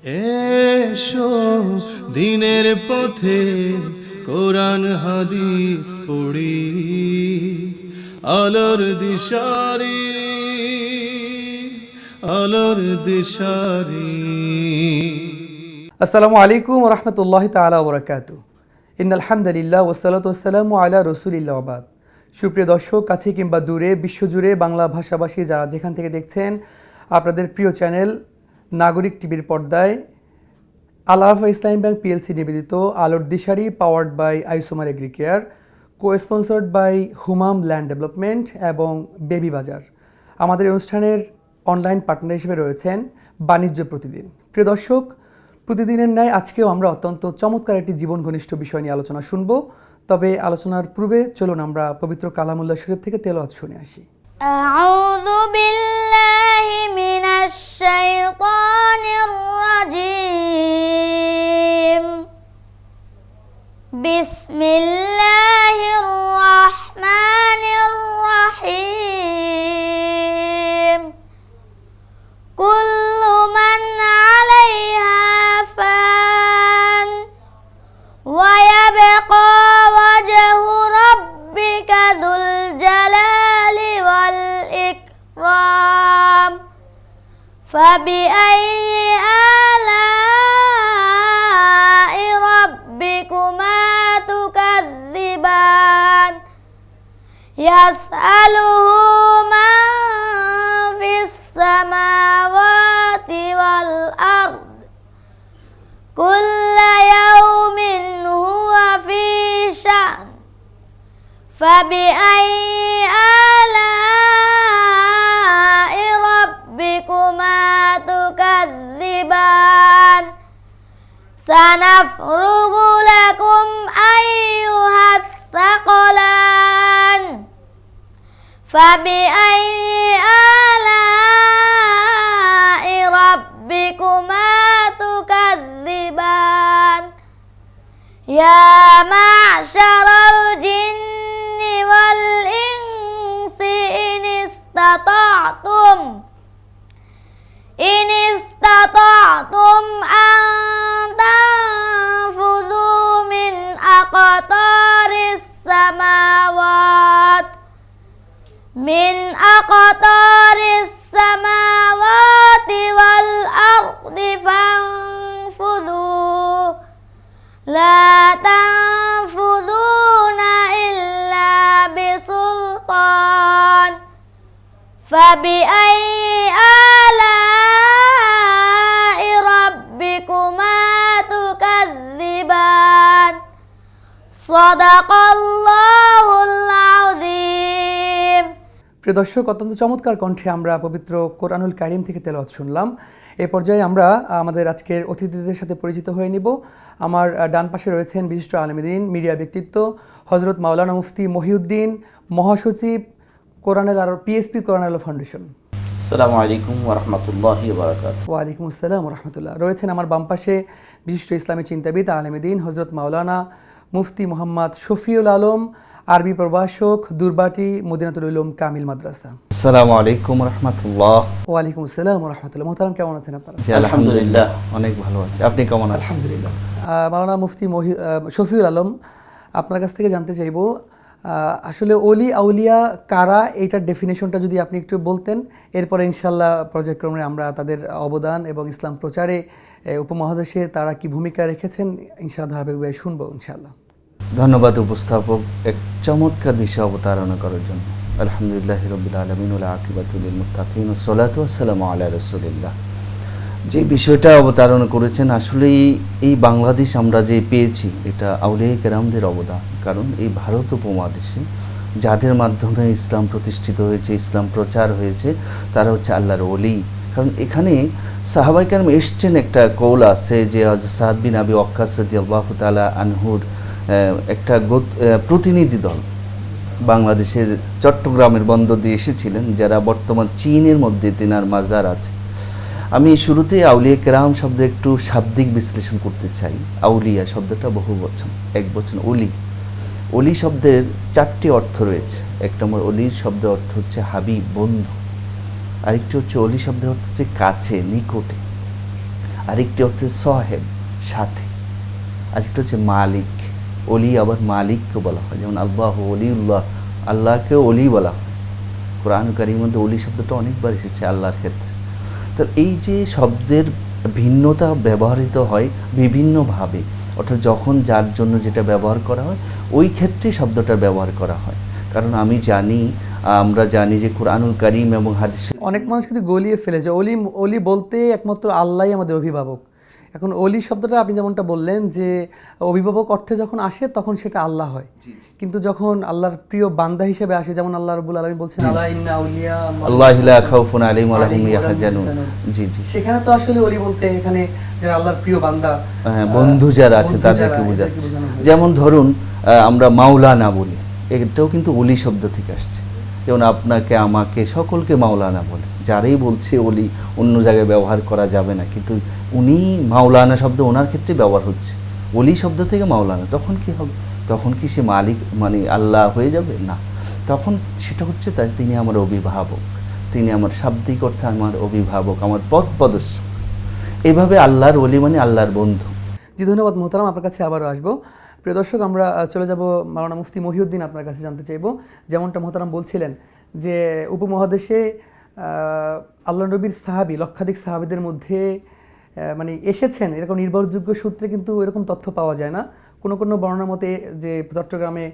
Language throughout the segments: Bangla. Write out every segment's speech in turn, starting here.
এসো দিনের পথে কোরআন, হাদিস পড়ি, আলোর দিশারি আলোর দিশারি। আসসালামু আলাইকুম রহমতুল্লাহ তালা বরকাত ইন আলহামদুলিল্লাহ ওসালাত ওসালামু আলা রসুলিল্লাহ আবাদ সুপ্রিয় দর্শক, কাছে কিংবা দূরে, বিশ্বজুড়ে বাংলা ভাষাভাষী যারা যেখান থেকে দেখছেন, আপনাদের প্রিয় চ্যানেল নাগরিক টিভির পর্দায়। আলাফা ইসলাম ব্যাংক পিএলসি নিবেদিত, আলোর দিশারি powered by isomer agricare co sponsored by Humam land development এবং বেবি বাজার। আমাদের অনুষ্ঠানের অনলাইন পার্টনার হিসেবে রয়েছেন বাণিজ্য প্রতিদিন। প্রিয় দর্শক, প্রতিদিনের ন্যায় আজকেও আমরা অত্যন্ত চমৎকার একটি জীবন ঘনিষ্ঠ বিষয় নিয়ে আলোচনা শুনব। তবে আলোচনার পূর্বে চলুন আমরা পবিত্র কালামুল্লাহ শরীফ থেকে তেলাওয়াত শুনে আসি। أعوذ بالله من الشيطان الرجيم. بسم الله الرحمن الرحيم. كل من عليها فان ويبقى فبأي آلاء ربكما تكذبان؟ يسأله من في السماوات والأرض. كل يوم هو في شأن. فبأي آلاء سنفرغ لكم أيها الثقلان فبأي آلاء فبأي آلاء ربكما تكذبان صدق الله العظيم প্রিয় দর্শক অত্যন্ত চমৎকার কণ্ঠে আমরা পবিত্র কোরআনুল কারিম থেকে তেলাওয়াত শুনলাম এ পর্যায়ে আমরা আমাদের আজকের অতিথিদের সাথে পরিচিত হয়ে নিব আমার আহ, ডান পাশে রয়েছেন বিশিষ্ট আলমদিন মিডিয়া ব্যক্তিত্ব হজরত মাওলানা মুফতি মহিউদ্দিন মহাসচিব কোরআনুল আর পিএসপি কোরআনুল ফাউন্ডেশন আসসালামু আলাইকুম ওরহমতুল্লাহ বারকাত ওয়ালাইকুম আসসালাম রহমতুল্লাহ। রয়েছেন আমার বাম পাশে বিশিষ্ট ইসলামী চিন্তাবিদ আলমদিন হজরত মাওলানা মুফতি মোহাম্মদ শফিউল আলম আরবি প্রভাষক দুর্বাটি মদিনাতুল উলুম কামিল মাদ্রাসা। আসসালামু আলাইকুম রহমতুল্লাহ। ওয়ালাইকুম আসসালাম রহমতুল্লাহ। মোহতারাম কেমন আছেন আপনারা? আলহামদুলিল্লাহ অনেক ভালো আছে। আপনি কেমন আছেন? আলহামদুলিল্লাহ। মাওলানা মুফতি শফিউল আলম আপনার কাছ থেকে জানতে চাইব আসলে অলি আউলিয়া কারা, এইটার ডেফিনেশনটা যদি আপনি একটু বলতেন, এরপরে ইনশাল্লাহ পর্যায়ক্রমে আমরা তাদের অবদান এবং ইসলাম প্রচারে উপমহাদেশে তারা কি ভূমিকা রেখেছেন ইনশাল্লাহ ধারাবাহিকভাবে শুনব ইনশাল্লাহ ধন্যবাদ উপস্থাপক, এক চমৎকার বিষয় অবতারণা করার জন্য। আলহামদুলিল্লাহ রবিল আলমিন আকিবাতুল মুতাকিন সালাত আসসালামু আলা রসুলিল্লাহ। যে বিষয়টা অবতারণ করেছেন, আসলেই এই বাংলাদেশ আমরা যে পেয়েছি, এটা আউলিয়া কেরামদের অবদান। কারণ এই ভারত উপমহাদেশে যাদের মাধ্যমে ইসলাম প্রতিষ্ঠিত হয়েছে, ইসলাম প্রচার হয়েছে, তারা হচ্ছে আল্লাহর অলি কারণ এখানে সাহাবাই কেরাম এসছেন একটা কৌল আছে যে সাদ বিন আবি ওয়াক্কাস রাদিয়াল্লাহু তাআলা আনহুর একটা প্রতিনিধি দল। বাংলাদেশের চট্টগ্রামের বন্দর দিয়ে এসেছিলেন, যারা বর্তমান চীনের মধ্যে তিনার মাজার আছে। আমি শুরুতে আউলিয়া কেরাম শব্দ একটু শাব্দিক বিশ্লেষণ করতে চাই। আউলিয়া শব্দটা বহু বচন, এক বচন অলি। অলি শব্দের চারটি অর্থ রয়েছে। এক নম্বর অলির শব্দের অর্থ হচ্ছে হাবিব, বন্ধু। আরেকটি হচ্ছে অলি শব্দের অর্থ হচ্ছে কাছে, নিকটে। আরেকটি হচ্ছে সাহেব, সাথী। আরেকটা হচ্ছে মালিক। অলি আবার মালিককে বলা হয়। যেমন আল্লাহ অলিউল্লাহ আল্লাহকে অলি বলা হয়। কোরআন মধ্যে অলি শব্দটা অনেকবার এসেছে আল্লাহর ক্ষেত্রে। তো এই যে শব্দের ভিন্নতা ব্যবহৃত হয় বিভিন্নভাবে, অর্থাৎ যখন যার জন্য যেটা ব্যবহার করা হয়, ওই ক্ষেত্রে শব্দটা ব্যবহার করা হয়। কারণ আমি জানি, আমরা জানি যে কোরআনুল করিম এবং হাদিস অনেক মানুষ কিন্তু গলিয়ে ফেলেছে অলি অলি বলতে একমাত্র আল্লাহ আমাদের অভিভাবক। এখন অলি শব্দটা আপনি যেমনটা বললেন যে অভিভাবক অর্থে যখন আসে তখন সেটা আল্লাহ হয়। কিন্তু যখন আল্লাহর প্রিয় বান্দা হিসেবে আসে যেমন আল্লাহ রবুল আলমী বলছেন ইন্না আউলিয়া আল্লাহ লা খাউফুন আলাইহিম ওয়া লাহুম ইয়াহজানুন। ইয়াহজানুন। জি জি। সেখানে তো আসলে অলি বলতে এখানে যারা আল্লাহর প্রিয় বান্দা হ্যাঁ, বন্ধু যারা আছে তাদেরকে বোঝাচ্ছে। যেমন ধরুন আমরা মাওলানা বলি এটাও কিন্তু অলি শব্দ থেকে আসছে। যেমন আপনাকে, আমাকে, সকলকে মাওলানা বলে। যারাই বলছে ওলি, অন্য জায়গায় ব্যবহার করা যাবে না। কিন্তু উনি মাওলানা শব্দ ওনার ক্ষেত্রে ব্যবহার হচ্ছে। ওলি শব্দ থেকে মাওলানা। তখন কি হবে? তখন কি সে মালিক মানে আল্লাহ হয়ে যাবে? না। তখন সেটা হচ্ছে তাই তিনি আমার অভিভাবক। তিনি আমার শাব্দিক অর্থে আমার অভিভাবক, আমার পথ প্রদর্শক। এভাবে আল্লাহর অলি মানে আল্লাহর বন্ধু। জি, ধন্যবাদ মোহতারাম। আপনার কাছে আবারও আসব। প্রিয় দর্শক, আমরা চলে যাব মাওলানা মুফতি মহিউদ্দিন আপনার কাছে জানতে চাইব। যেমনটা মোহতারাম বলছিলেন যে, উপমহাদেশে আল্লাহ নবীর সাহাবি, লক্ষাধিক সাহাবিদের মধ্যে মানে এসেছেন, এরকম নির্ভরযোগ্য সূত্রে কিন্তু এরকম তথ্য পাওয়া যায় না। কোনো কোনো বর্ণনার মতে যে, চট্টগ্রামে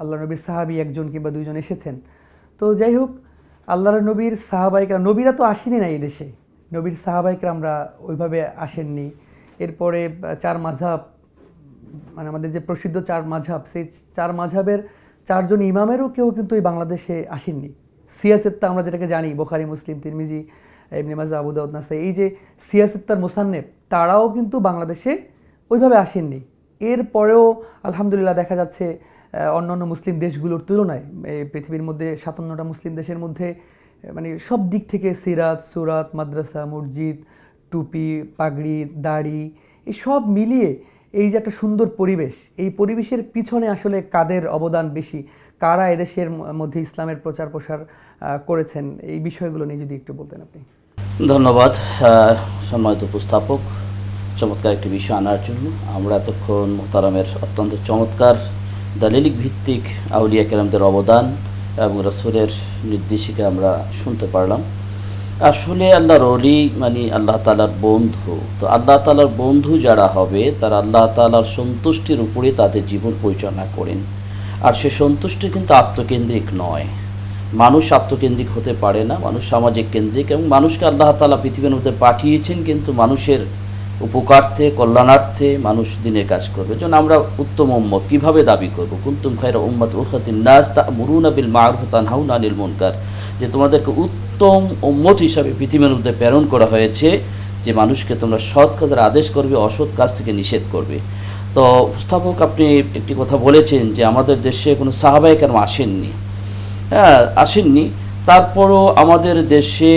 আল্লাহ নবীর সাহাবি একজন কিংবা দুইজন এসেছেন। তো যাই হোক, আল্লাহর নবীর সাহাবাইকরা, নবীরা তো আসেনি না এই দেশে। নবীর সাহাবাইকরা আমরা ওইভাবে আসেননি। এরপরে চার মাঝাব মানে আমাদের যে প্রসিদ্ধ চার মাঝাব সেই চার মাঝাবের চারজন ইমামেরও কেউ কিন্তু এই বাংলাদেশে আসেননি। সিয়াসেত্তা আমরা যেটাকে জানি বোখারি মুসলিম তিরমিজি এমনি মাজা আবু দাউদ নাসাই এই যে সিয়াসেত্তার মোসান্নেব তারাও কিন্তু বাংলাদেশে ওইভাবে আসেননি। এরপরেও আলহামদুলিল্লাহ দেখা যাচ্ছে আহ, অন্যান্য মুসলিম দেশগুলোর তুলনায় এই পৃথিবীর মধ্যে সাতান্নটা মুসলিম দেশের মধ্যে মানে সব দিক থেকে সিরাত সুরাত মাদ্রাসা মসজিদ টুপি পাগড়ি দাড়ি এই সব মিলিয়ে এই যে একটা সুন্দর পরিবেশ, এই পরিবেশের পিছনে আসলে কাদের অবদান বেশি? কারা এদেশের মধ্যে ইসলামের প্রচার প্রসার করেছেন? এই বিষয়গুলো নিয়ে যদি একটু বলতেন আপনি। ধন্যবাদ সম্মানিত উপস্থাপক। চমৎকার একটি বিষয় আনার জন্য। আমরা এতক্ষণ মোহতারামের অত্যন্ত চমৎকার দালিলিক ভিত্তিক আউলিয়া কেরামদের অবদান এবং রসুলের নির্দেশিকা আমরা শুনতে পারলাম। আসলে আল্লাহর অলি মানে আল্লাহ তালার বন্ধু। তো আল্লাহ তালার বন্ধু যারা হবে, তারা আল্লাহ তালার সন্তুষ্টির উপরে তাদের জীবন পরিচালনা করেন। আর সে সন্তুষ্টি কিন্তু আত্মকেন্দ্রিক নয়। মানুষ আত্মকেন্দ্রিক হতে পারে না, মানুষ সামাজিক কেন্দ্রিক এবং মানুষকে আল্লাহ তালা পৃথিবীর মধ্যে পাঠিয়েছেন কিন্তু মানুষের উপকার্থে, কল্যাণার্থে মানুষ দিনের কাজ করবে। যেমন আমরা উত্তম উম্মত কীভাবে দাবি করব? কুন্তুম খায়রা উম্মত উখাতিন নাস তা মুরুনা বিল মারুফ তানহাউনা আনিল মুনকার। যে তোমাদেরকে উত্তম উম্মত হিসাবে পৃথিবীর মধ্যে প্রেরণ করা হয়েছে যে মানুষকে তোমরা সৎ কাজের আদেশ করবে, অসৎ কাজ থেকে নিষেধ করবে। তো উপস্থাপক আপনি একটি কথা বলেছেন যে আমাদের দেশে কোনো সাহাবাই কেন আসেননি। হ্যাঁ আসেননি। তারপরও আমাদের দেশে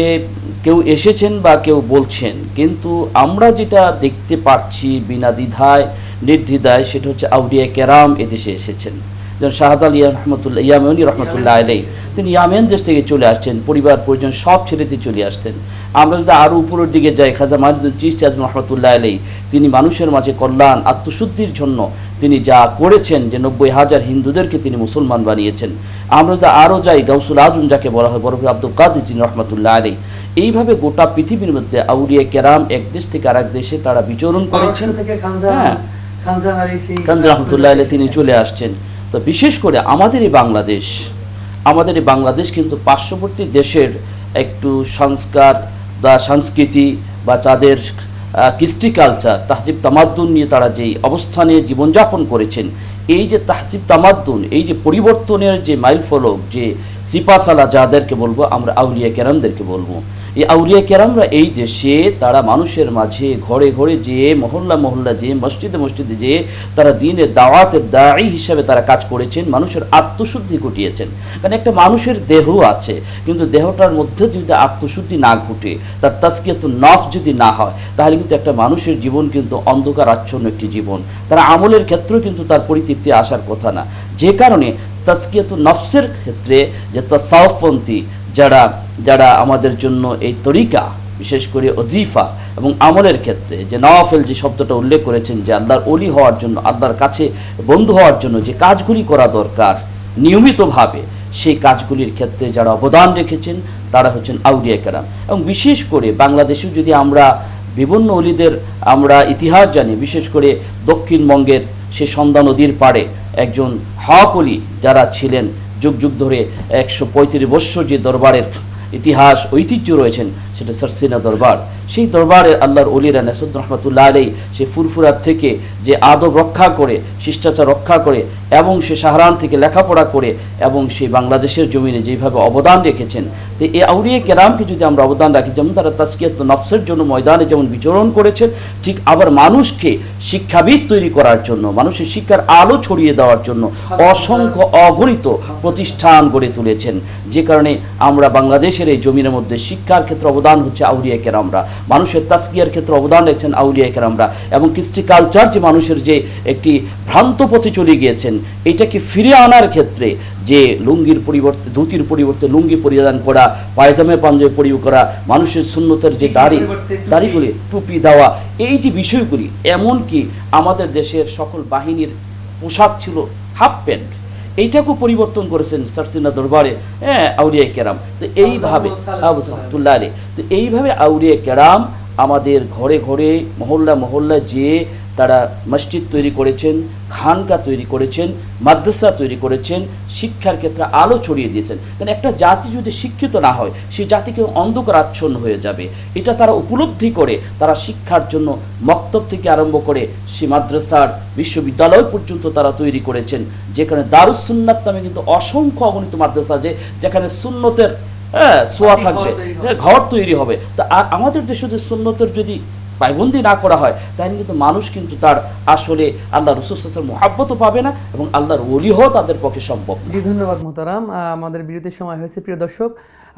কেউ এসেছেন বা কেউ বলছেন। কিন্তু আমরা যেটা দেখতে পাচ্ছি বিনা দ্বিধায়, নির্দ্বিধায়, সেটা হচ্ছে আউডিয়া কেরাম এদেশে এসেছেন। যেমন শাহাদ আলী রহমতুল্লাহ ইয়ামিনী রহমতুল্লাহ আলাই তিনি ইয়ামেন দেশ থেকে চলে আসছেন পরিবার পরিজন সব দিয়ে চলে আসছেন। আমরা যদি আরও উপরের দিকে যাই খাজা মাহিদুল চিস্তি আজম রহমতুল্লাহ আলাই তিনি মানুষের মাঝে কল্যাণ আত্মশুদ্ধির জন্য তিনি যা করেছেন যে নব্বই হাজার হিন্দুদেরকে তিনি মুসলমান বানিয়েছেন। আমরা যদি আরও যাই গাউসুল আজম যাকে বলা হয় বরফ আব্দুল কাদের যিনি রহমতুল্লাহ আলী এইভাবে গোটা পৃথিবীর মধ্যে আউলিয়া কেরাম এক দেশ থেকে আরেক দেশে তারা বিচরণ করেছেন। থেকে হ্যাঁ। কান্দি রহমতুল্লাহ আলী তিনি চলে আসছেন। তো বিশেষ করে আমাদের এই বাংলাদেশ আমাদের এই বাংলাদেশ কিন্তু পার্শ্ববর্তী দেশের একটু সংস্কার বা সংস্কৃতি বা তাদের কৃষ্টি কালচার তাহজিব তামাদ্দুন নিয়ে তারা যেই অবস্থানে জীবনযাপন করেছেন, এই যে তাহজিব তামাদ্দুন, এই যে পরিবর্তনের যে মাইল ফলক যে সিপাসালা যাদেরকে বলব আমরা আউলিয়া কেরামদেরকে বলব এই আউলিয়া কেরামরা এই দেশে তারা মানুষের মাঝে ঘরে ঘরে যেয়ে মহল্লা মহল্লা যেয়ে মসজিদে মসজিদে যেয়ে তারা দিনের দাওয়াতের দায়ী হিসাবে তারা কাজ করেছেন, মানুষের আত্মশুদ্ধি ঘটিয়েছেন। কারণ একটা মানুষের দেহ আছে, কিন্তু দেহটার মধ্যে যদি আত্মশুদ্ধি না ঘটে, তার তাস্কিয়াত নফ যদি না হয়, তাহলে কিন্তু একটা মানুষের জীবন কিন্তু অন্ধকার আচ্ছন্ন একটি জীবন। তার আমলের ক্ষেত্রেও কিন্তু তার পরিতৃপ্তি আসার কথা না। যে কারণে তাস্কিয়াত নফসের ক্ষেত্রে যে তাসাউফপন্থী যারা যারা আমাদের জন্য এই তরিকা, বিশেষ করে অজিফা এবং আমলের ক্ষেত্রে যে নওয়াফেল যে শব্দটা উল্লেখ করেছেন যে আল্লাহর অলি হওয়ার জন্য, আল্লাহর কাছে বন্ধু হওয়ার জন্য যে কাজগুলি করা দরকার নিয়মিতভাবে, সেই কাজগুলির ক্ষেত্রে যারা অবদান রেখেছেন, তারা হচ্ছেন আউলিয়া কেরাম। এবং বিশেষ করে বাংলাদেশেও যদি আমরা বিভিন্ন অলিদের আমরা ইতিহাস জানি, বিশেষ করে দক্ষিণবঙ্গের সে সন্ধ্যা নদীর পাড়ে একজন হক অলি যারা ছিলেন যুগ যুগ ধরে একশো পঁয়ত্রিশ বৎসর যে দরবারের ইতিহাস ঐতিহ্য রয়েছেন সেটা সরসিনা দরবার। সেই দরবারে আল্লাহর অলিরা নাসুদ রহমতুল্লাহ আলাই সে ফুরফুরাত থেকে যে আদব রক্ষা করে, শিষ্টাচার রক্ষা করে এবং সে সাহারান থেকে লেখাপড়া করে এবং সে বাংলাদেশের জমিনে যেভাবে অবদান রেখেছেন, তো এই আউরিয়া কেরামকে যদি আমরা অবদান রাখি, যেমন তারা তাস্কিয়াত নফসের জন্য ময়দানে যেমন বিচরণ করেছেন, ঠিক আবার মানুষকে শিক্ষাবিদ তৈরি করার জন্য, মানুষের শিক্ষার আলো ছড়িয়ে দেওয়ার জন্য অসংখ্য অগণিত প্রতিষ্ঠান গড়ে তুলেছেন। যে কারণে আমরা বাংলাদেশের এই জমিনের মধ্যে শিক্ষার ক্ষেত্রে অবদান হচ্ছে আউলিয়া কেরামরা। মানুষের তাস্কিয়ার ক্ষেত্রে অবদান রেখেছেন আউলিয়া কেরামরা এবং কৃষ্টি কালচার যে মানুষের যে একটি ভ্রান্ত পথে চলে গিয়েছেন এটাকে ফিরে আনার ক্ষেত্রে যে লুঙ্গির পরিবর্তে, ধুতির পরিবর্তে লুঙ্গি পরিধান করা, পায়জামে, পাঞ্জাবি পরিব করা, মানুষের সুন্নতের যে দাড়ি, দাড়িগুলি, টুপি দেওয়া, এই যে বিষয়গুলি, এমনকি আমাদের দেশের সকল বাহিনীর পোশাক ছিল হাফ প্যান্ট এইটাকেও পরিবর্তন করেছেন সারসিনা দরবারে হ্যাঁ আউরিয়া কেরাম। তো এইভাবে আবুতুল্লাহ আলী তো এইভাবে আউরিয়া কেরাম আমাদের ঘরে ঘরে মহল্লা মহল্লা যেয়ে তারা মসজিদ তৈরি করেছেন খানকা তৈরি করেছেন মাদ্রাসা তৈরি করেছেন শিক্ষার ক্ষেত্রে আলো ছড়িয়ে দিয়েছেন। কারণ একটা জাতি যদি শিক্ষিত না হয় সেই জাতিকে অন্ধকার আচ্ছন্ন হয়ে যাবে। এটা তারা উপলব্ধি করে তারা শিক্ষার জন্য মক্তব থেকে আরম্ভ করে সে মাদ্রাসার বিশ্ববিদ্যালয় পর্যন্ত তারা তৈরি করেছেন। যেখানে দারুসুন্নাত নামে কিন্তু অসংখ্য অগণিত মাদ্রাসা যে যেখানে সুন্নতের হ্যাঁ সোয়া থাকবে হ্যাঁ, ঘর তৈরি হবে। তা আর আমাদের দেশে যে সুন্নতের যদি পাইবন্দি না করা হয় তাহলে কিন্তু মানুষ কিন্তু তার আসলে আল্লাহ রসুলের মহাব্বতও পাবে না এবং আল্লাহর ওলি হও তাদের পক্ষে সম্ভব জি ধন্যবাদ মোহতারাম। আহ, আমাদের বিরতির সময় হয়েছে প্রিয় দর্শক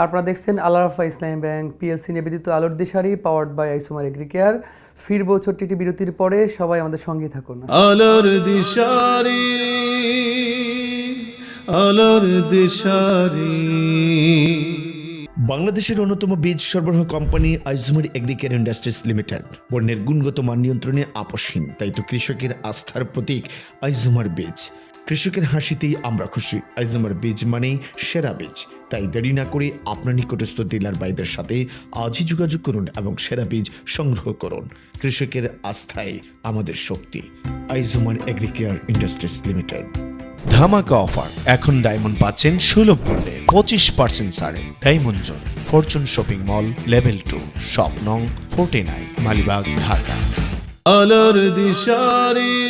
আপনারা দেখছেন আলারাফা ইসলাম ব্যাংক পিএলসি নিবেদিত আলোর দিশারি পাওয়ার্ড বাই আইসুমার এগ্রিকেয়ার। ফিরবো ছোট্ট একটি বিরতির পরে সবাই আমাদের সঙ্গে থাকুন। আলোর দিশারি আলোর দিশারি। বাংলাদেশের অন্যতম বীজ সরবরাহ কোম্পানি আইজুমার এগ্রিকেয়ার ইন্ডাস্ট্রিজ লিমিটেড। বন্যের গুণগত মান নিয়ন্ত্রণে আপসীন তাই তো কৃষকের আস্থার প্রতীক আইজুমার বীজ। কৃষকের হাসিতেই আমরা খুশি। আইজুমার বীজ মানেই সেরা বীজ। তাই দেরি না করে আপনার নিকটস্থ ডিলার বাইদের সাথে আজই যোগাযোগ করুন এবং সেরা বীজ সংগ্রহ করুন। কৃষকের আস্থায় আমাদের শক্তি। আইজুমার এগ্রিকেয়ার ইন্ডাস্ট্রিজ লিমিটেড। ধামাকা অফার। এখন ডায়মন্ড পাচ্ছেন সুলভ মূল্যে পঁচিশ পার্সেন্ট সারে diamond zone fortune shopping mall level two shop নং ফোর্টি নাইন মালিবাগ ঢাকা। আলোর দিশারি।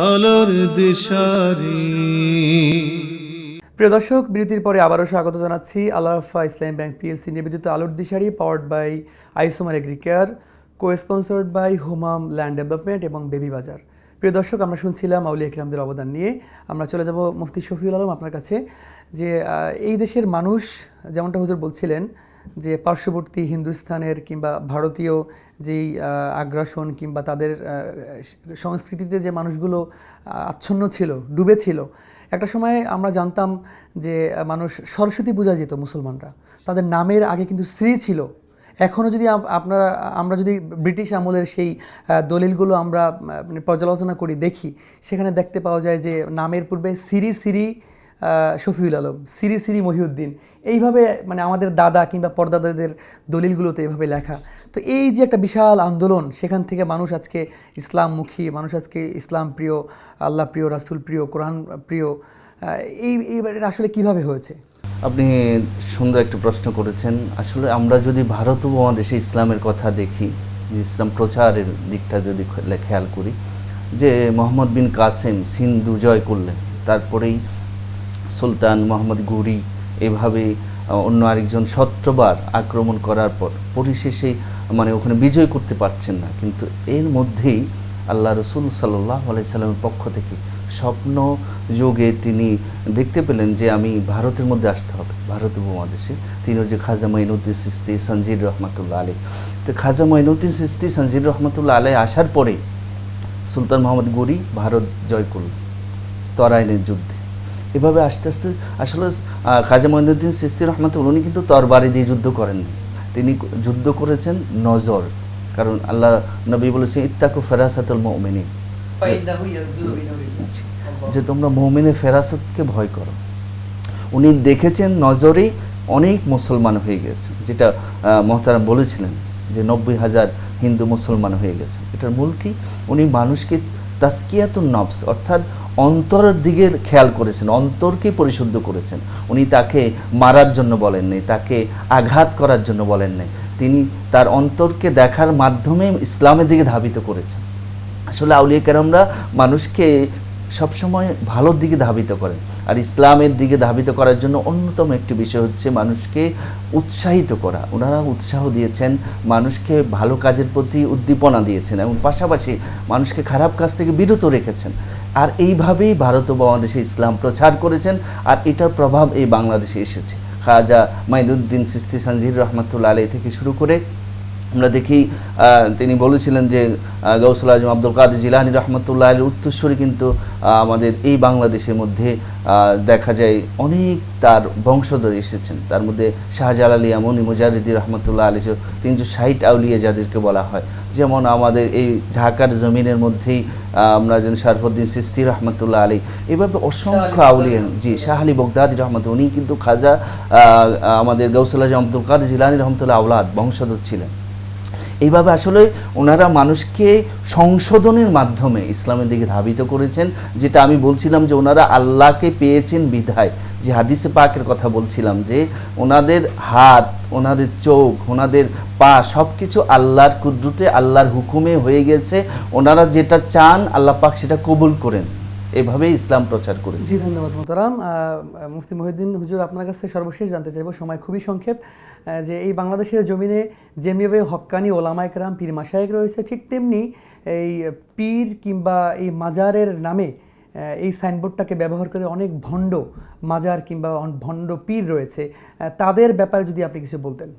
আলোর দিশারি। প্রিয় দর্শক, বিরতির পরে আবারও স্বাগত জানাচ্ছি আলারাফা ইসলাম ব্যাংক পিএলসি নিবেদিত আলোর দিশারি powered by আইসুমার agricare co sponsored by Humam land development এবং বেবি বাজার। প্রিয় দর্শক, আমরা শুনছিলাম আউলিয়া ইকরামদের অবদান নিয়ে। আমরা চলে যাব মুফতি শফিউল আলম আপনার কাছে যে এই দেশের মানুষ, যেমনটা হুজুর বলছিলেন যে পার্শ্ববর্তী হিন্দুস্তানের কিংবা ভারতীয় যেই আগ্রাসন কিংবা তাদের সংস্কৃতিতে যে মানুষগুলো আচ্ছন্ন ছিল, ডুবে ছিল, একটা সময় আমরা জানতাম যে মানুষ সরস্বতী পূজা যেত মুসলমানরা। তাদের নামের আগে কিন্তু শ্রী ছিল। এখনও যদি আপ- আপনারা, আমরা যদি ব্রিটিশ আমলের সেই দলিলগুলো আমরা মানে পর্যালোচনা করি, দেখি, সেখানে দেখতে পাওয়া যায় যে, নামের পূর্বে সিরি সিরি শফিউল আলম, সিরি সিরি মহিউদ্দিন, এইভাবে মানে আমাদের দাদা কিংবা পরদাদাদের দলিলগুলোতে এইভাবে লেখা। তো এই যে একটা বিশাল আন্দোলন, সেখান থেকে মানুষ আজকে ইসলামমুখী, মানুষ আজকে ইসলাম প্রিয়, আল্লাহ প্রিয়, রাসুল প্রিয়, কোরআন প্রিয় এই এইবার আসলে কীভাবে হয়েছে? আপনি সুন্দর একটা প্রশ্ন করেছেন। আসলে আমরা যদি ভারত উপমহাদেশে ইসলামের কথা দেখি, ইসলাম প্রচারের দিকটা যদি খেয়াল করি, যে মোহাম্মদ বিন কাসেম সিন্ধু জয় করলেন, তারপরেই সুলতান মোহাম্মদ গুরি এভাবে অন্য আরেকজন সত্রবার আক্রমণ করার পর পরিশেষে মানে ওখানে বিজয় করতে পারছেন না। কিন্তু এর মধ্যেই আল্লাহ রসুল সাল্লাহ আলাইসাল্লামের পক্ষ থেকে স্বপ্ন যোগে তিনি দেখতে পেলেন যে আমি ভারতের মধ্যে আসতে হবে, ভারত উপমহাদেশে। তিনি হচ্ছে খাজা মাইনুদ্দিন সিস্তি, সঞ্জির রহমতুল্লাহ আলী তো খাজা মাইনুদ্দিন সিস্তি, সঞ্জির রহমতুল্লাহ আলী আসার পরে সুলতান মোহাম্মদ গরি ভারত জয় করল তরাইনের যুদ্ধে। এভাবে আস্তে আস্তে আসলে খাজা মহিনুদ্দিন সিস্তি রহমতুল উনি কিন্তু তরবারি দিয়ে যুদ্ধ করেননি তিনি যুদ্ধ করেছেন নজর কারণ আল্লাহ নবী বলেছে ইত্তাকু ফেরাসাতুল মুমিনিন। যে তোমরা মৌমিনের ফেরাসতকে ভয় করো। উনি দেখেছেন নজরেই অনেক মুসলমান হয়ে গেছে যেটা মহতারাম বলেছিলেন যে নব্বই হাজার হিন্দু মুসলমান হয়ে গেছে। এটার মূল কি? উনি মানুষকে তাস্কিয়াতুন নফস অর্থাৎ অন্তরের দিকে খেয়াল করেছেন অন্তরকে পরিশুদ্ধ করেছেন। উনি তাকে মারার জন্য বলেন নাই, তাকে আঘাত করার জন্য বলেন নাই। তিনি তার অন্তরকে দেখার মাধ্যমে ইসলামের দিকে ধাবিত করেছেন। আসলে আউলিয়া কেরামরা মানুষকে সবসময় ভালোর দিকে ধাবিত করে। আর ইসলামের দিকে ধাবিত করার জন্য অন্যতম একটি বিষয় হচ্ছে মানুষকে উৎসাহিত করা। ওনারা উৎসাহ দিয়েছেন, মানুষকে ভালো কাজের প্রতি উদ্দীপনা দিয়েছেন এবং পাশাপাশি মানুষকে খারাপ কাজ থেকে বিরত রেখেছেন। আর এইভাবেই ভারত ও বাংলাদেশে ইসলাম প্রচার করেছেন আর এটার প্রভাব এই বাংলাদেশে এসেছে। খাজা মাইদুদ্দিন সিস্তি সঞ্জির রহমতুল্লা আলী থেকে শুরু করে আমরা দেখি তিনি বলেছিলেন যে গৌসুল আজম আব্দুল কাদের জিলানি রহমতুল্লাহ আলীর উত্তরস্বরী কিন্তু আমাদের এই বাংলাদেশের মধ্যে দেখা যায় অনেক তার বংশধর এসেছেন। তার মধ্যে শাহজাল আলী আমনি মুজারিদি রহমতুল্লাহ আলী তিনশো ষাট আউলিয়া যাদেরকে বলা হয়। যেমন আমাদের এই ঢাকার জমিনের মধ্যেই আমরা যেন শারফুদ্দিন সিস্তি রহমতুল্লাহ আলী এভাবে অসংখ্য আউলিয়া জি শাহ আলী বগদাদি রহমত উনি কিন্তু খাজা আমাদের গৌসুল আজম আব্দুল কাদের জিলানি রহমতুল্লাহ আউলাদ বংশধর ছিলেন। এইভাবে আসলে ওনারা মানুষকে সংশোধনের মাধ্যমে ইসলামের দিকে ধাবিত করেছেন, যেটা আমি বলছিলাম যে ওনারা আল্লাহকে পেয়েছেন বিধায়। যে হাদিসে পাকের কথা বলছিলাম যে ওনাদের হাত, ওনাদের চোখ, ওনাদের পা সব কিছু আল্লাহর কুদ্রুতে, আল্লাহর হুকুমে হয়ে গেছে। ওনারা যেটা চান, আল্লাহ পাক সেটা কবুল করেন। এভাবেই ইসলাম প্রচার করেছে। জি, ধন্যবাদ মোতারাম মুফতি মহিউদ্দিন হুজুর, আপনার কাছে সর্বশেষ জানতে চাইব, সময় খুবই সংক্ষেপ। যে এই বাংলাদেশের জমিনে যেমনিভাবে হক্কানি ওলামা একরাম, পীর মাসায়েক রয়েছে, ঠিক তেমনি এই পীর কিংবা এই মাজারের নামে এই সাইনবোর্ডটাকে ব্যবহার করে অনেক ভণ্ড মাজার কিংবা ভণ্ড পীর রয়েছে। তাদের ব্যাপারে যদি আপনি কিছু বলতেন।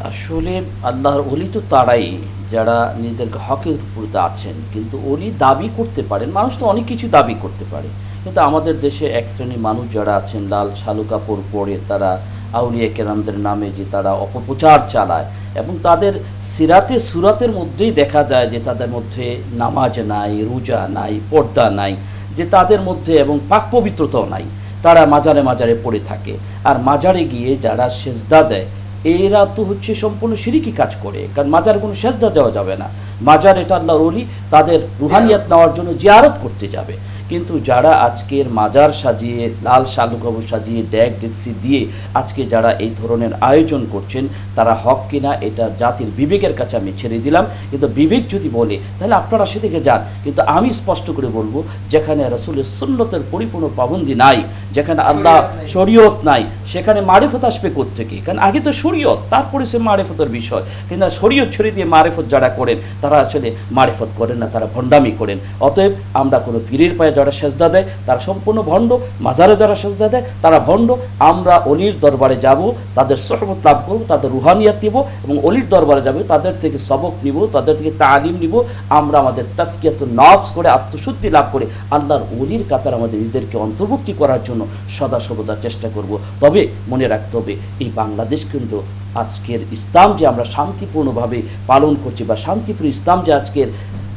আসলে আল্লাহর অলি তো তারাই যারা নিজেদেরকে হকের উপরতে আছেন। কিন্তু অলি দাবি করতে পারেন। মানুষ তো অনেক কিছু দাবি করতে পারে। কিন্তু আমাদের দেশে এক শ্রেণির মানুষ যারা আছেন, লাল শালু কাপড় পরে তারা আউলিয়া কেরামদের নামে যে তারা অপপ্রচার চালায় এবং তাদের সিরাতে সুরাতের মধ্যেই দেখা যায় যে তাদের মধ্যে নামাজ নাই, রোজা নাই, পর্দা নাই, যে তাদের মধ্যে এবং পাক পবিত্রতাও নাই। তারা মাজারে মাজারে পড়ে থাকে। আর মাজারে গিয়ে যারা সেজদা দেয় এরা তো হচ্ছে সম্পূর্ণ সিরিকি কাজ করে, কারণ মাজার কোনো সেজদা দেওয়া যাবে না। মাজার এটা আল্লাহর অলি তাদের রুহানিয়াত নেওয়ার জন্য জিয়ারত করতে যাবে। কিন্তু যারা আজকের মাজার সাজিয়ে লাল শালু কবর সাজিয়ে ড্যাগ ডেক্সি দিয়ে আজকে যারা এই ধরনের আয়োজন করছেন তারা হক কিনা এটা জাতির বিবেকের কাছে আমি ছেড়ে দিলাম। কিন্তু বিবেক যদি বলে তাহলে আপনারা সেদিকে যান। কিন্তু আমি স্পষ্ট করে বলব যেখানে রসুলের সুন্নতের পরিপূর্ণ পাবন্দি নাই যেখানে আল্লাহ শরীয়ত নাই। সেখানে মারেফত আসবে থেকে কারণ আগে তো শরীয়ত তারপরে সে মারেফতের বিষয়। কিন্তু শরীয়ত ছেড়ে দিয়ে মারেফত যারা করেন তারা আসলে মারেফত করেন না তারা ভণ্ডামি করেন। অতএব আমরা কোনো পীরের পায়ে যারা সেজদা দেয়, তারা সম্পূর্ণ ভণ্ড। মাজারে যারা সেজদা দেয়, তারা ভণ্ড। আমরা অলির দরবারে যাব, তাদের সহমত লাভ করব, তাদের রুহানিয়াত দিব এবং অলির দরবারে যাব, তাদের থেকে সবক নিব, তাদের থেকে তালিম নিব। আমরা আমাদের তাস্কিয়াত নফস করে, আত্মশুদ্ধি লাভ করে আল্লাহর অলির কাতার আমাদের নিজেদেরকে অন্তর্ভুক্তি করার জন্য সদা সর্বদা চেষ্টা করব। তবে মনে রাখতে হবে, এই বাংলাদেশ কিন্তু আজকের ইসলাম যে আমরা শান্তিপূর্ণভাবে পালন করছি বা শান্তিপূর্ণ ইসলাম যে আজকের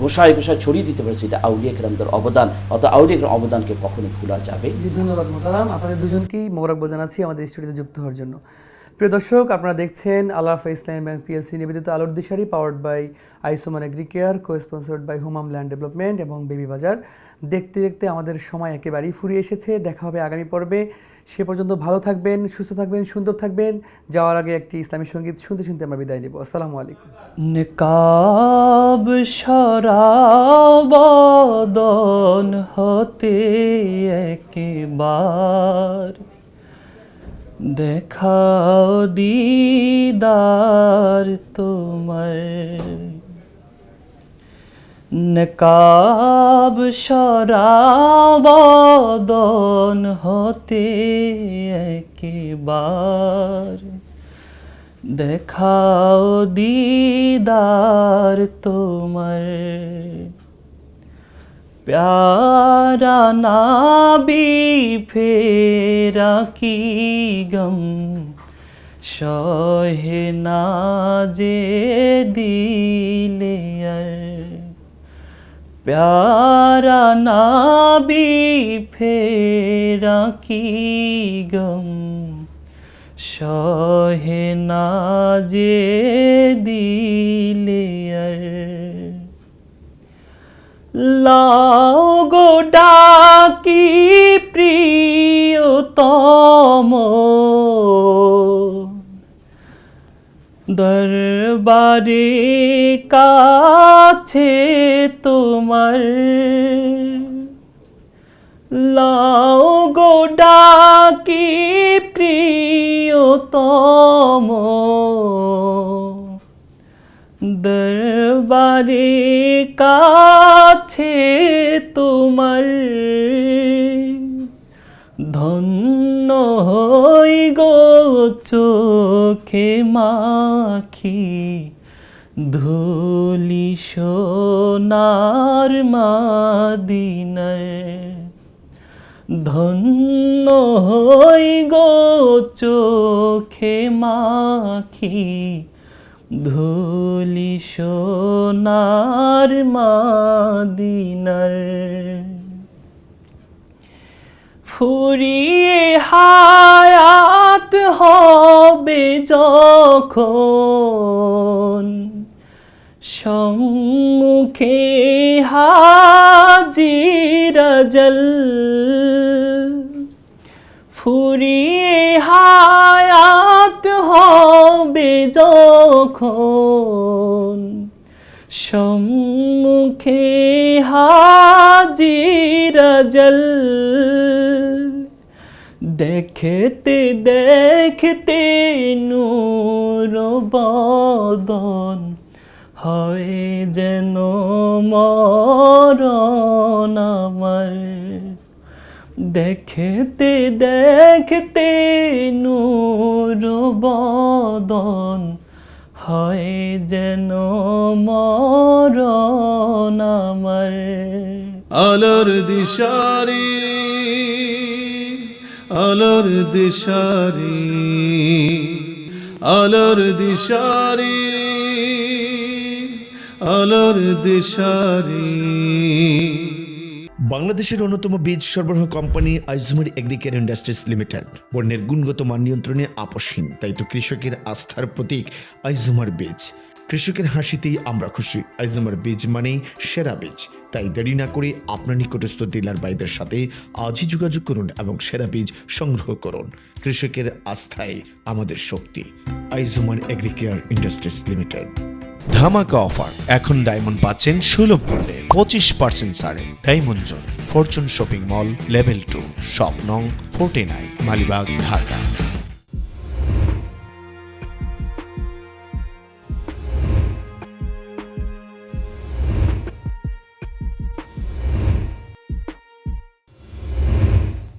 ঘোষায় ঘোষায় ছড়িয়ে দিতে পারছি, এটা আউলিয়া কেরামদের অবদান। অর্থাৎ আউলিয়া কেরাম অবদানকে কখনো ভোলা যাবে ধন্যবাদ মোতারাম আপনাদের দুজনকেই মোবারকবাদ জানাচ্ছি আমাদের স্টুডিওতে যুক্ত হওয়ার জন্য। প্রিয় দর্শক, আপনারা দেখছেন আলাফা ইসলাম ব্যাংক পিএলসি নিবেদিত আলোর দিশারি powered by আইসোমান Agricare co sponsored by Humam land development এবং বেবি বাজার। দেখতে দেখতে আমাদের সময় একেবারেই ফুরিয়ে এসেছে। দেখা হবে আগামী পর্বে। সে পর্যন্ত ভালো থাকবেন, সুস্থ থাকবেন, সুন্দর থাকবেন। যাওয়ার আগে একটি ইসলামী সংগীত শুনতে শুনতে আমরা বিদায় নেব। আসসালামু আলাইকুম। নকাব সরাবদন হতে একবার। দেখাও দিদার তোমার নকাব সরাবদন হতে একবার। দেখাও দিদার তোমার প্যারা নাবি ফেরা কি গম? সহে না যে দিলে আর প্যারা নাবি ফেরা কি গম সহে না যে দিলে আর লাও গো ডাকি প্রিয়তম দরবারে কাছে তোমার। লাও গো ডাকি প্রিয়তম। দরবারে কাছে তোমার। ধন্য হই গো চোখে মাখি, ধুলি সোনার মাদিনার। ধন্য হই গো চোখে মাখি, ধুলি সোনার মাদিনার। ফুরিয়ে হায়াত হবে যখন সম্মুখে হাজির জল ফুরিয়ে হায়াত হবে যখন সম্মুখে হাজির জল দেখতে দেখতে নূর বদন হয় যেন মরণ আমার। দেখতে দেখতে নূর বদন হয় যেন মরণ আমার। আলোর দিশারি আলোর দিশারি আলোর দিশারি আলোর দিশারি। বাংলাদেশের অন্যতম বীজ সরবরাহ কোম্পানি আইজুমারি এগ্রিকেয়ার ইন্ডাস্ট্রিজ লিমিটেড। বন্যের গুণগত মান নিয়ন্ত্রণে আপসহীন তাই তো কৃষকের আস্থার প্রতীক আইজুমার বীজ। কৃষকের হাসিতেই আমরা খুশি। আইজুমার বীজ মানেই সেরা বীজ। তাই দেরি না করে আপনার নিকটস্থ ডিলার বাইদের সাথে আজই যোগাযোগ করুন এবং সেরা বীজ সংগ্রহ করুন। কৃষকের আস্থায় আমাদের শক্তি। আইজুমার এগ্রিকেয়ার ইন্ডাস্ট্রিজ লিমিটেড। ধামাকা অফার। এখন ডায়মন্ড পাচ্ছেন সুলভ মূল্যে পঁচিশ পার্সেন্ট সারে Diamond Zone, Fortune Shopping Mall, level two shop নং ফোর্টি নাইন, মালিবাগ, ঢাকা।